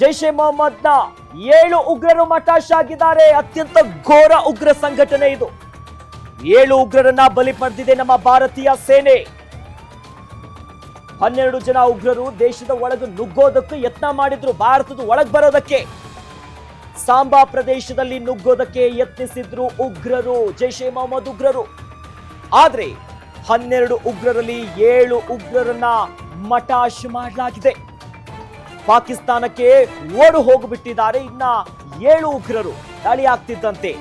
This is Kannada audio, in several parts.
ಜೈಷ್ ಎ ನ ಏಳು ಉಗ್ರರು ಮಟಾಶ್ ಆಗಿದ್ದಾರೆ ಅತ್ಯಂತ ಘೋರ ಉಗ್ರ ಸಂಘಟನೆ ಇದು. ಏಳು ಉಗ್ರರನ್ನ ಬಲಿ ಪಡೆದಿದೆ ನಮ್ಮ ಭಾರತೀಯ ಸೇನೆ. ಹನ್ನೆರಡು ಜನ ಉಗ್ರರು ದೇಶದ ಒಳಗೆ ನುಗ್ಗೋದಕ್ಕೂ ಯತ್ನ ಮಾಡಿದ್ರು, ಭಾರತದ ಒಳಗೆ ಬರೋದಕ್ಕೆ. ಸಾಂಬಾ ಪ್ರದೇಶದಲ್ಲಿ ನುಗ್ಗೋದಕ್ಕೆ ಯತ್ನಿಸಿದ್ರು ಉಗ್ರರು, ಜೈಷ್ ಎ ಮೊಹಮ್ಮದ್ ಉಗ್ರರು. ಆದ್ರೆ ಹನ್ನೆರಡು ಉಗ್ರರಲ್ಲಿ ಏಳು ಉಗ್ರರನ್ನ ಮಟಾಶ್ ಮಾಡಲಾಗಿದೆ. ಪಾಕಿಸ್ತಾನಕ್ಕೆ ಓಡು ಹೋಗಿಬಿಟ್ಟಿದ್ದಾರೆ. ಇನ್ನ ಏಳು ಉಗ್ರರು ದಾಳಿ ಆಗ್ತಿದ್ದಂತೆ.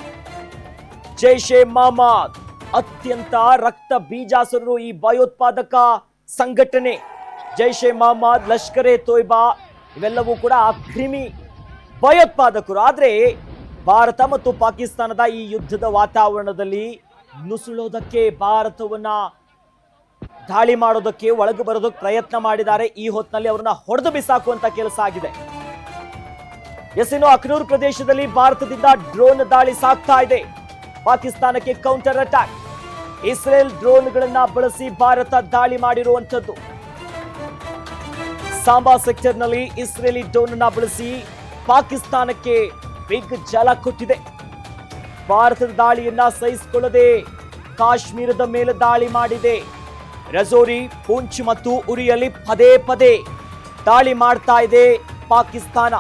ಜೈಷ್ ಎ ಮಹಮ್ಮದ್. ಅತ್ಯಂತ ರಕ್ತ ಬೀಜಾಸುರರು ಈ ಭಯೋತ್ಪಾದಕ ಸಂಘಟನೆ. ಜೈಷ್ ಎ ಮಹಮ್ಮದ್ ಲಷ್ಕರ್ ಎ ತೊಯ್ಬಾ ಇವೆಲ್ಲವೂ ಕೂಡ ಕ್ರಿಮಿ ಭಯೋತ್ಪಾದಕರು. ಆದ್ರೆ ಭಾರತ ಮತ್ತು ಪಾಕಿಸ್ತಾನದ ಈ ಯುದ್ಧದ ವಾತಾವರಣದಲ್ಲಿ ನುಸುಳೋದಕ್ಕೆ ಭಾರತವನ್ನ ದಾಳಿ ಮಾಡೋದಕ್ಕೆ ಒಳಗೆ ಬರೋದಕ್ಕೆ ಪ್ರಯತ್ನ ಮಾಡಿದ್ದಾರೆ. ಈ ಹೊತ್ತಿನಲ್ಲಿ ಅವರನ್ನ ಹೊಡೆದು ಬಿಸಾಕುವಂತ ಕೆಲಸ ಆಗಿದೆ. ಎಸ್ ಅಕ್ನೂರ್ ಪ್ರದೇಶದಲ್ಲಿ ಭಾರತದಿಂದ ಡ್ರೋನ್ ದಾಳಿ ಸಾಗ್ತಾ ಇದೆ. ಪಾಕಿಸ್ತಾನಕ್ಕೆ ಕೌಂಟರ್ ಅಟ್ಯಾಕ್ ಇಸ್ರೇಲ್ ಡ್ರೋನ್ಗಳನ್ನ ಬಳಸಿ ಭಾರತ ದಾಳಿ ಮಾಡಿರುವಂತದ್ದು ಸಾಂಬಾ ಸೆಕ್ಟರ್ನಲ್ಲಿ ಇಸ್ರೇಲಿ ಡ್ರೋನ್ ಅನ್ನ ಬಳಸಿ ಪಾಕಿಸ್ತಾನಕ್ಕೆ ಬಿಗ್ ಜಲ ಕೊಟ್ಟಿದೆ. ಭಾರತದ ದಾಳಿಯನ್ನ ಸಹಿಸಿಕೊಳ್ಳದೆ ಕಾಶ್ಮೀರದ ಮೇಲೆ ದಾಳಿ ಮಾಡಿದೆ. ರಜೋರಿ, ಪೂಂಚ್ ಮತ್ತು ಉರಿಯಲ್ಲಿ ಪದೇ ಪದೇ ದಾಳಿ ಮಾಡ್ತಾ ಇದೆ ಪಾಕಿಸ್ತಾನ.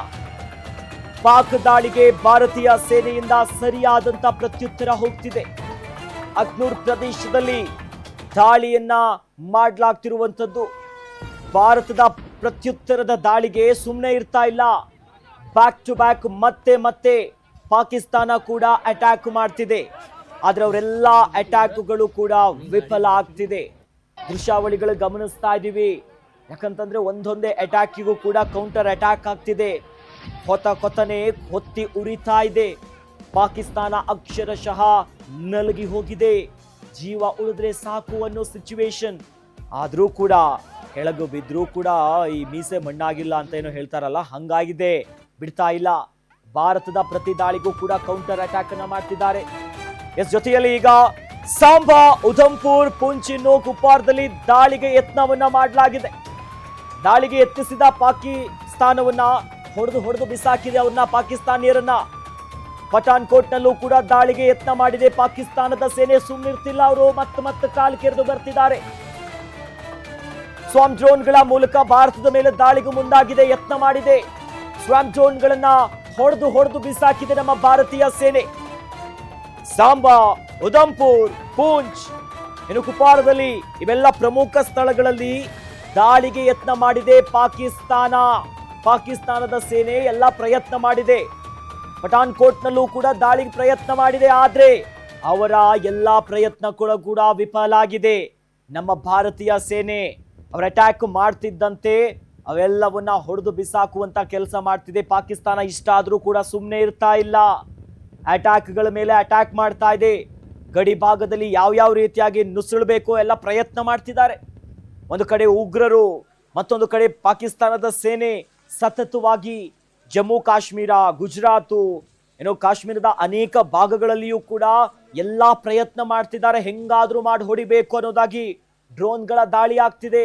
ಪಾಕ್ ದಾಳಿಗೆ ಭಾರತೀಯ ಸೇನೆಯಿಂದ ಸರಿಯಾದಂತ ಪ್ರತ್ಯುತ್ತರ ಹೋಗ್ತಿದೆ. ಅಗ್ನೂರ್ ಪ್ರದೇಶದಲ್ಲಿ ದಾಳಿಯನ್ನ ಮಾಡಲಾಗ್ತಿರುವಂಥದ್ದು. ಭಾರತದ ಪ್ರತ್ಯುತ್ತರದ ದಾಳಿಗೆ ಸುಮ್ಮನೆ ಇರ್ತಾ ಇಲ್ಲ. ಬ್ಯಾಕ್ ಟು ಬ್ಯಾಕ್ ಮತ್ತೆ ಮತ್ತೆ ಪಾಕಿಸ್ತಾನ ಕೂಡ ಅಟ್ಯಾಕ್ ಮಾಡ್ತಿದೆ. ಆದರೆ ಅವರೆಲ್ಲ ಅಟ್ಯಾಕ್ಗಳು ಕೂಡ ವಿಫಲ ಆಗ್ತಿದೆ. ದೃಶ್ಯಾವಳಿಗಳು ಗಮನಿಸ್ತಾ ಇದ್ದೀವಿ. ಯಾಕಂತಂದ್ರೆ ಒಂದೊಂದೇ ಅಟ್ಯಾಕಿಗೂ ಕೂಡ ಕೌಂಟರ್ ಅಟ್ಯಾಕ್ ಆಗ್ತಿದೆ. ಹೊತ ಕೊತನೆ ಹೊತ್ತಿ ಉರಿತಾ ಇದೆ. ಪಾಕಿಸ್ತಾನ ಅಕ್ಷರಶಃ ನಲಗಿ ಹೋಗಿದೆ. ಜೀವ ಉಳಿದ್ರೆ ಸಾಕು ಅನ್ನೋ ಸಿಚುವೇಶನ್ ಆದರೂ ಕೂಡ, ಕೆಳಗು ಬಿದ್ದರೂ ಕೂಡ ಈ ಮೀಸೆ ಮಣ್ಣಾಗಿಲ್ಲ ಅಂತ ಏನೋ ಹೇಳ್ತಾರಲ್ಲ, ಹಂಗಾಗಿದೆ. ಬಿಡ್ತಾ ಇಲ್ಲ. ಭಾರತದ ಪ್ರತಿ ದಾಳಿಗೂ ಕೂಡ ಕೌಂಟರ್ ಅಟ್ಯಾಕ್ ಅನ್ನ ಮಾಡ್ತಿದ್ದಾರೆ. ಎಸ್, ಜೊತೆಯಲ್ಲಿ ಈಗ ಸಾಂಬಾ, ಉಧಂಪುರ್ ಪುಂಚ್ ಇನ್ನು ಕುಪ್ವಾರದಲ್ಲಿ ದಾಳಿಗೆ ಯತ್ನವನ್ನ ಮಾಡಲಾಗಿದೆ. ದಾಳಿಗೆ ಯತ್ನಿಸಿದ ಪಾಕಿಸ್ತಾನವನ್ನ ಹೊಡೆದು ಹೊಡೆದು ಬಿಸಾಕಿದೆ ಅವ್ರನ್ನ ಪಾಕಿಸ್ತಾನಿಯರನ್ನ. ಪಠಾಣ್ಕೋಟ್ನಲ್ಲೂ ಕೂಡ ದಾಳಿಗೆ ಯತ್ನ ಮಾಡಿದೆ ಪಾಕಿಸ್ತಾನದ ಸೇನೆ. ಸುಮ್ಮನಿರ್ತಿಲ್ಲ ಅವರು, ಮತ್ತೆ ಮತ್ತೆ ಕಾಲು ಕೆರೆದು ಬರ್ತಿದ್ದಾರೆ. ಸ್ವಾಮ್ ಡ್ರೋನ್ಗಳ ಮೂಲಕ ಭಾರತದ ಮೇಲೆ ದಾಳಿಗೂ ಮುಂದಾಗಿದೆ, ಯತ್ನ ಮಾಡಿದೆ. ಸ್ವಾಮ್ ಡ್ರೋನ್ಗಳನ್ನ ಹೊಡೆದು ಹೊಡೆದು ಬಿಸಾಕಿದೆ ನಮ್ಮ ಭಾರತೀಯ ಸೇನೆ. ಸಾಂಬಾ, ಉಧಂಪುರ್, ಪೂಂಚ್ ಇನ್ನು ಕುಪ್ವಾರದಲ್ಲಿ ಇವೆಲ್ಲ ಪ್ರಮುಖ ಸ್ಥಳಗಳಲ್ಲಿ ದಾಳಿಗೆ ಯತ್ನ ಮಾಡಿದೆ ಪಾಕಿಸ್ತಾನ. ಪಾಕಿಸ್ತಾನದ ಸೇನೆ ಎಲ್ಲ ಪ್ರಯತ್ನ ಮಾಡಿದೆ. ಪಠಾನ್ಕೋಟ್ನಲ್ಲೂ ಕೂಡ ದಾಳಿಗೆ ಪ್ರಯತ್ನ ಮಾಡಿದೆ, ಆದರೆ ಅವರ ಎಲ್ಲ ಪ್ರಯತ್ನ ಕೂಡ ವಿಫಲ ಆಗಿದೆ. ನಮ್ಮ ಭಾರತೀಯ ಸೇನೆ ಅವರ ಅಟ್ಯಾಕ್ ಮಾಡ್ತಿದ್ದಂತೆ ಅವೆಲ್ಲವನ್ನ ಹೊಡೆದು ಬಿಸಾಕುವಂತ ಕೆಲಸ ಮಾಡ್ತಿದೆ. ಪಾಕಿಸ್ತಾನ ಇಷ್ಟ ಆದ್ರೂ ಕೂಡ ಸುಮ್ಮನೆ ಇರ್ತಾ ಇಲ್ಲ. ಅಟ್ಯಾಕ್ಗಳ ಮೇಲೆ ಅಟ್ಯಾಕ್ ಮಾಡ್ತಾ ಇದೆ. ಗಡಿ ಭಾಗದಲ್ಲಿ ಯಾವ ರೀತಿಯಾಗಿ ನುಸುಳಬೇಕು ಎಲ್ಲ ಪ್ರಯತ್ನ ಮಾಡ್ತಿದ್ದಾರೆ. ಒಂದು ಕಡೆ ಉಗ್ರರು, ಮತ್ತೊಂದು ಕಡೆ ಪಾಕಿಸ್ತಾನದ ಸೇನೆ ಸತತವಾಗಿ ಜಮ್ಮು, ಕಾಶ್ಮೀರ, ಗುಜರಾತು, ಏನೋ ಕಾಶ್ಮೀರದ ಅನೇಕ ಭಾಗಗಳಲ್ಲಿಯೂ ಕೂಡ ಎಲ್ಲಾ ಪ್ರಯತ್ನ ಮಾಡ್ತಿದ್ದಾರೆ. ಹೆಂಗಾದ್ರೂ ಮಾಡಿ ಹೊಡಿಬೇಕು ಅನ್ನೋದಾಗಿ ಡ್ರೋನ್ಗಳ ದಾಳಿ ಆಗ್ತಿದೆ.